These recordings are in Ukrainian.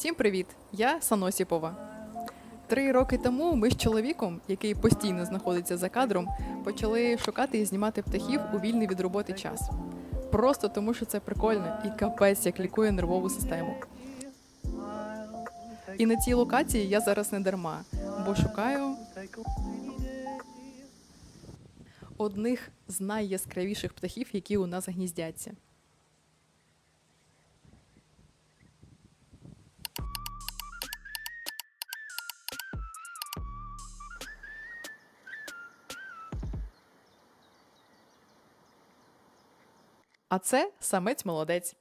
Всім привіт! Я Саносіпова. Три роки тому ми з чоловіком, який постійно знаходиться за кадром, почали шукати і знімати птахів у вільний від роботи час. Просто тому, що це прикольно і капець як лікує нервову систему. І на цій локації я зараз не дарма, бо шукаю одних з найяскравіших птахів, які у нас гніздяться. А це самець молодець.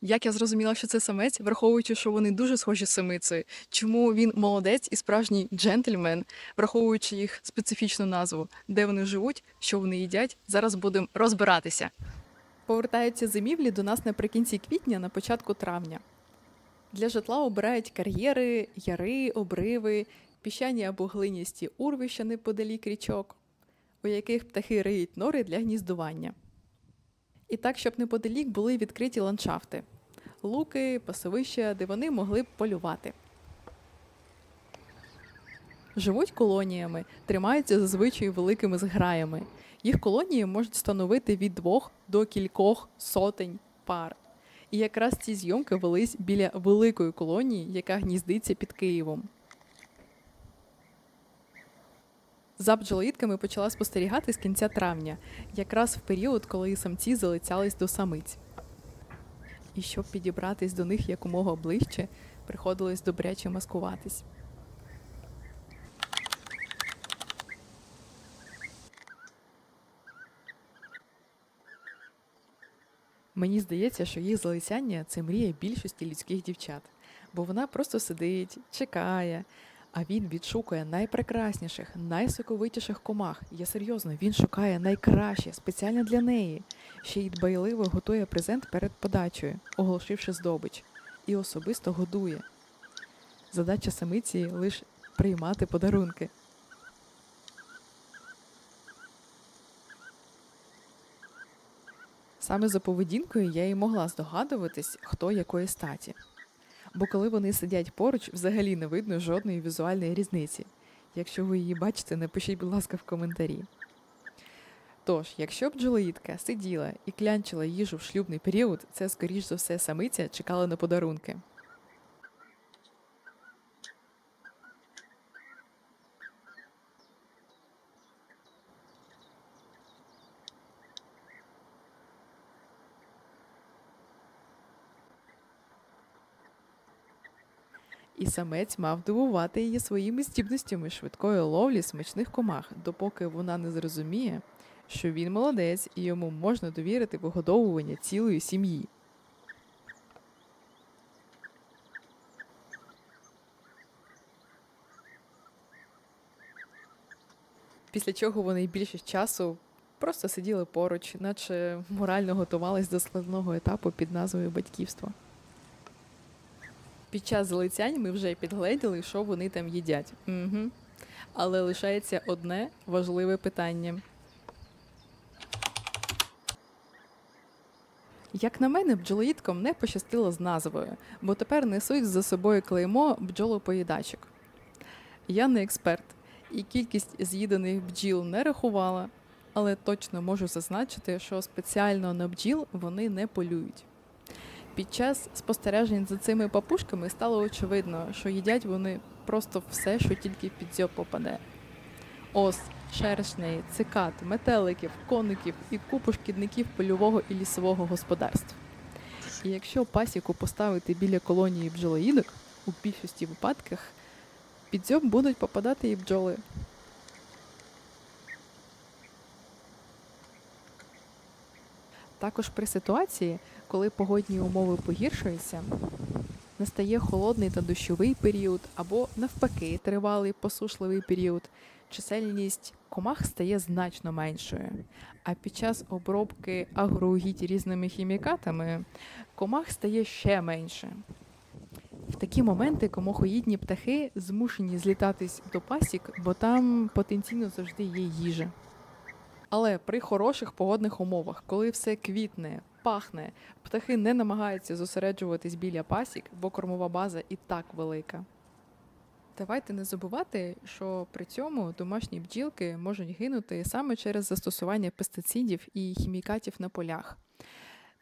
Як я зрозуміла, що це самець, враховуючи, що вони дуже схожі з самицею, чому він молодець і справжній джентльмен, враховуючи їх специфічну назву, де вони живуть, що вони їдять, зараз будемо розбиратися. Повертаються зимівлі до нас наприкінці квітня, на початку травня. Для житла обирають кар'єри, яри, обриви, піщані або глиністі урвища неподалік річок, у яких птахи риють нори для гніздування. І так, щоб неподалік були відкриті ландшафти, луки, пасовища, де вони могли б полювати. Живуть колоніями, тримаються зазвичай великими зграями. Їх колонії можуть становити від двох до кількох сотень пар. І якраз ці зйомки велись біля великої колонії, яка гніздиться під Києвом. За бджолоїдками почала спостерігати з кінця травня, якраз в період, коли самці залицялись до самиць. І щоб підібратись до них якомога ближче, приходилось добряче маскуватись. Мені здається, що їх залицяння це мрія більшості людських дівчат, бо вона просто сидить, чекає, а він відшукує найпрекрасніших, найсоковитіших комах. Я серйозно, він шукає найкраще, спеціально для неї. Ще й дбайливо готує презент перед подачею, оголошивши здобич, і особисто годує. Задача самиці лише приймати подарунки. Саме за поведінкою я і могла здогадуватись, хто якої статі. Бо коли вони сидять поруч, взагалі не видно жодної візуальної різниці. Якщо ви її бачите, напишіть, будь ласка, в коментарі. Тож, якщо бджолоїдка сиділа і клянчила їжу в шлюбний період, це, скоріш за все, самиця чекала на подарунки. І самець мав дивувати її своїми здібностями швидкої ловлі смачних комах, допоки вона не зрозуміє, що він молодець і йому можна довірити вигодовування цілої сім'ї. Після чого вони більшість часу просто сиділи поруч, наче морально готувались до складного етапу під назвою батьківство. Під час залицянь ми вже підгледіли, що вони там їдять. Угу. Але лишається одне важливе питання. Як на мене, бджолоїдкам не пощастило з назвою, бо тепер несуть за собою клеймо бджолопоїдачок. Я не експерт, і кількість з'їданих бджіл не рахувала, але точно можу зазначити, що спеціально на бджіл вони не полюють. Під час спостережень за цими папушками стало очевидно, що їдять вони просто все, що тільки під дзьоб попаде. Ос, шершней, цикад, метеликів, коників і купу шкідників польового і лісового господарств. І якщо пасіку поставити біля колонії бджолоїдок, у більшості випадках під дзьоб будуть попадати і бджоли. Також при ситуації, коли погодні умови погіршуються, настає холодний та дощовий період, або навпаки, тривалий посушливий період, чисельність комах стає значно меншою. А під час обробки агроугідь різними хімікатами комах стає ще менше. В такі моменти комохоїдні птахи змушені злітатись до пасік, бо там потенційно завжди є їжа. Але при хороших погодних умовах, коли все квітне, пахне. Птахи не намагаються зосереджуватись біля пасік, бо кормова база і так велика. Давайте не забувати, що при цьому домашні бджілки можуть гинути саме через застосування пестицидів і хімікатів на полях.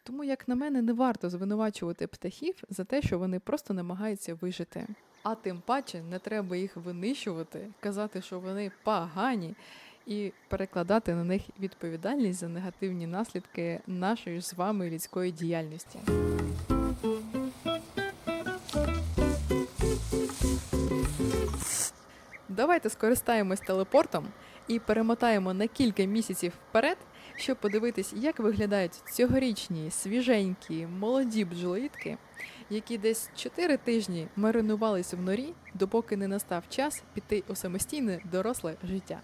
Тому, як на мене, не варто звинувачувати птахів за те, що вони просто намагаються вижити. А тим паче не треба їх винищувати, казати, що вони погані, і перекладати на них відповідальність за негативні наслідки нашої з вами людської діяльності. Давайте скористаємось телепортом і перемотаємо на кілька місяців вперед, щоб подивитись, як виглядають цьогорічні свіженькі молоді бджолоїдки, які десь 4 тижні маринувалися в норі, допоки не настав час піти у самостійне доросле життя.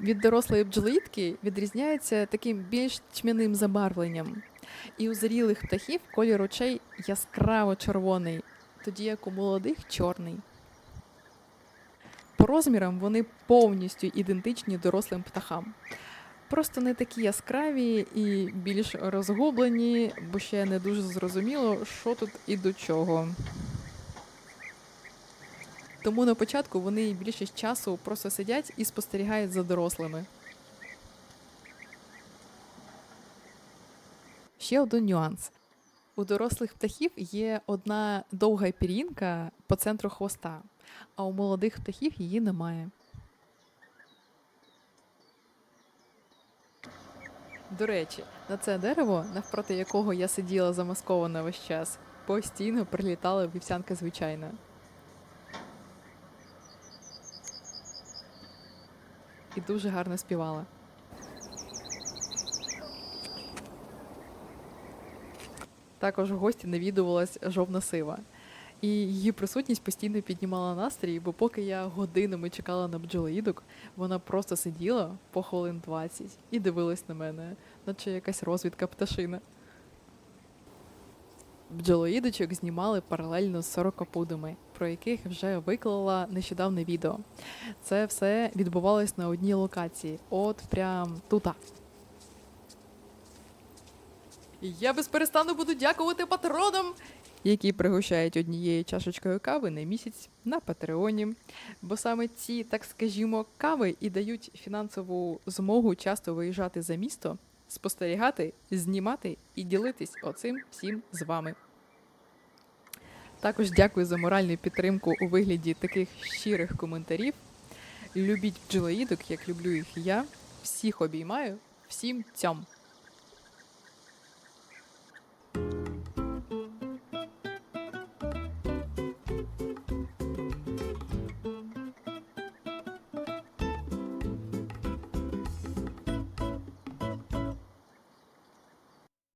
Від дорослої бджолоїдки відрізняється таким більш тьмяним забарвленням. І у зрілих птахів колір очей яскраво червоний, тоді як у молодих чорний. По розмірам вони повністю ідентичні дорослим птахам. Просто не такі яскраві і більш розгублені, бо ще не дуже зрозуміло, що тут і до чого. Тому на початку вони більшість часу просто сидять і спостерігають за дорослими. Ще один нюанс. У дорослих птахів є одна довга пірінка по центру хвоста, а у молодих птахів її немає. До речі, на це дерево, навпроти якого я сиділа замаскована весь час, постійно прилітала вівсянка звичайна. І дуже гарно співала. Також в гості навідувалась жовна сива. І її присутність постійно піднімала настрій, бо поки я годинами чекала на бджолоїдок, вона просто сиділа по хвилин 20 і дивилась на мене, наче якась розвідка пташина. Бджолоїдочок знімали паралельно з сорокопудами, про яких вже виклала нещодавне відео. Це все відбувалось на одній локації, от прям тута. Я безперестану буду дякувати патронам, які пригощають однією чашечкою кави на місяць на Патреоні. Бо саме ці, так скажімо, кави і дають фінансову змогу часто виїжджати за місто, спостерігати, знімати і ділитись оцим всім з вами. Також дякую за моральну підтримку у вигляді таких щирих коментарів. Любіть бджолоїдок, як люблю їх я. Всіх обіймаю, всім цьом!